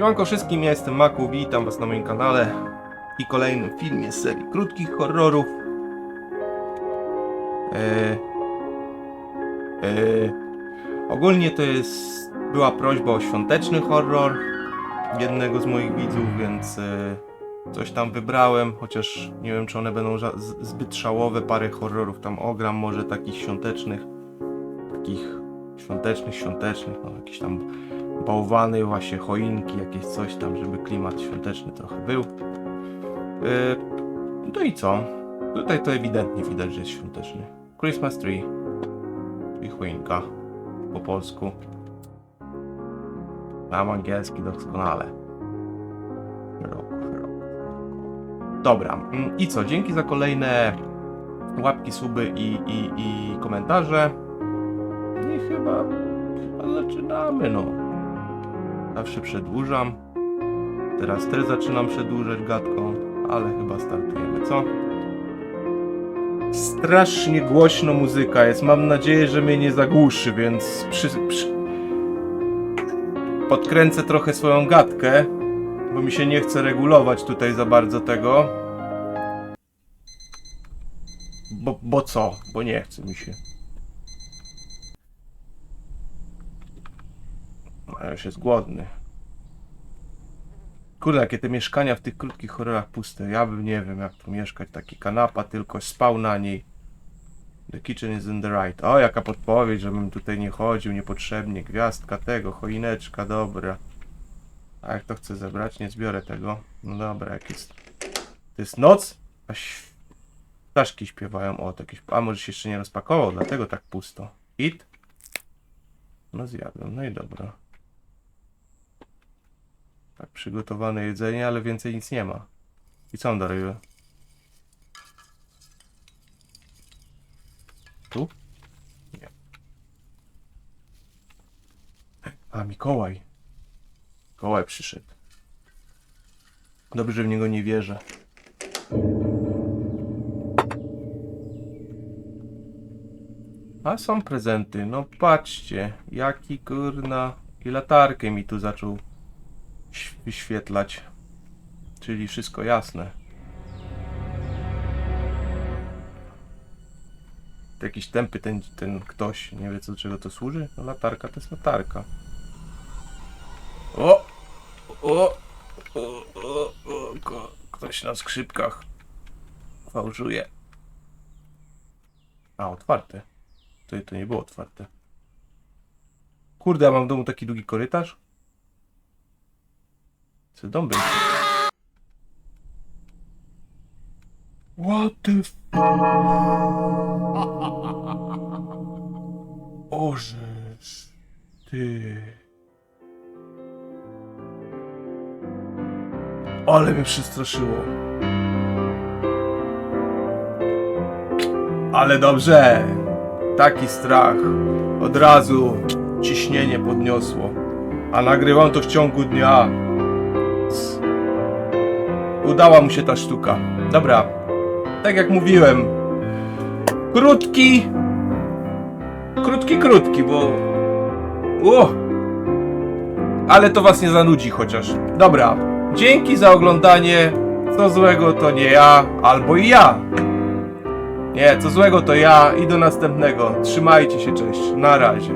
Siemanko wszystkim, ja jestem Maku, witam was na moim kanale i kolejnym filmie z serii krótkich horrorów. Eee, eee, ogólnie to jest, była prośba o świąteczny horror jednego z moich widzów, więc e, coś tam wybrałem, chociaż nie wiem czy one będą zbyt szałowe, parę horrorów tam ogram, może takich świątecznych, takich świątecznych, świątecznych, no jakieś tam bałwany, właśnie choinki, jakieś coś tam, żeby klimat świąteczny trochę był. Yy, no i co? Tutaj to ewidentnie widać, że jest świąteczny. Christmas tree, czyli choinka po polsku. Mam angielski doskonale. Rok, rok. Dobra, mm, i co? Dzięki za kolejne łapki, suby i, i, i komentarze. I chyba zaczynamy, no. Zawsze przedłużam. Teraz też zaczynam przedłużać gadką, ale chyba startujemy, co? Strasznie głośno muzyka jest. Mam nadzieję, że mnie nie zagłuszy, więc przy, przy... podkręcę trochę swoją gadkę, bo mi się nie chce regulować tutaj za bardzo tego. Bo, bo co? Bo nie chce mi się. A już jest głodny. Kurde, jakie te mieszkania w tych krótkich horrorach puste. Ja bym nie wiem, jak tu mieszkać. Taki kanapa, tylko spał na niej. The kitchen is in the right. O, jaka podpowiedź, żebym tutaj nie chodził niepotrzebnie. Gwiazdka tego, choineczka, dobra. A jak to chcę zebrać? Nie zbiorę tego. No dobra, jak jest. To jest noc? A ptaszki śpiewają. O, to jakieś... A może się jeszcze nie rozpakował, dlatego tak pusto. Hit? No zjadłem, no i dobra. Przygotowane jedzenie, ale więcej nic nie ma. I co on daruje? Tu? Nie. A, Mikołaj. Mikołaj przyszedł. Dobrze, że w niego nie wierzę. A są prezenty, no patrzcie, jaki kurna i latarkę mi tu zaczął wyświetlać. Czyli wszystko jasne. Jakiś tępy ten, ten ktoś, nie wie co do czego to służy? No latarka to jest latarka. O! O! O! O! o ktoś na skrzypkach fałszuje. A, otwarte. To, to nie było otwarte. Kurde, ja mam w domu taki długi korytarz? Co dom będzie? What the f... Ożeż... Ty... Ale mnie przestraszyło. Ale dobrze. Taki strach. Od razu ciśnienie podniosło. A nagrywam to w ciągu dnia. Udała mu się ta sztuka. Dobra. Tak jak mówiłem. Krótki. Krótki, krótki, bo. O! Ale to was nie zanudzi chociaż. Dobra. Dzięki za oglądanie. Co złego to nie ja, albo i ja. Nie, co złego to ja i do następnego. Trzymajcie się, cześć. Na razie.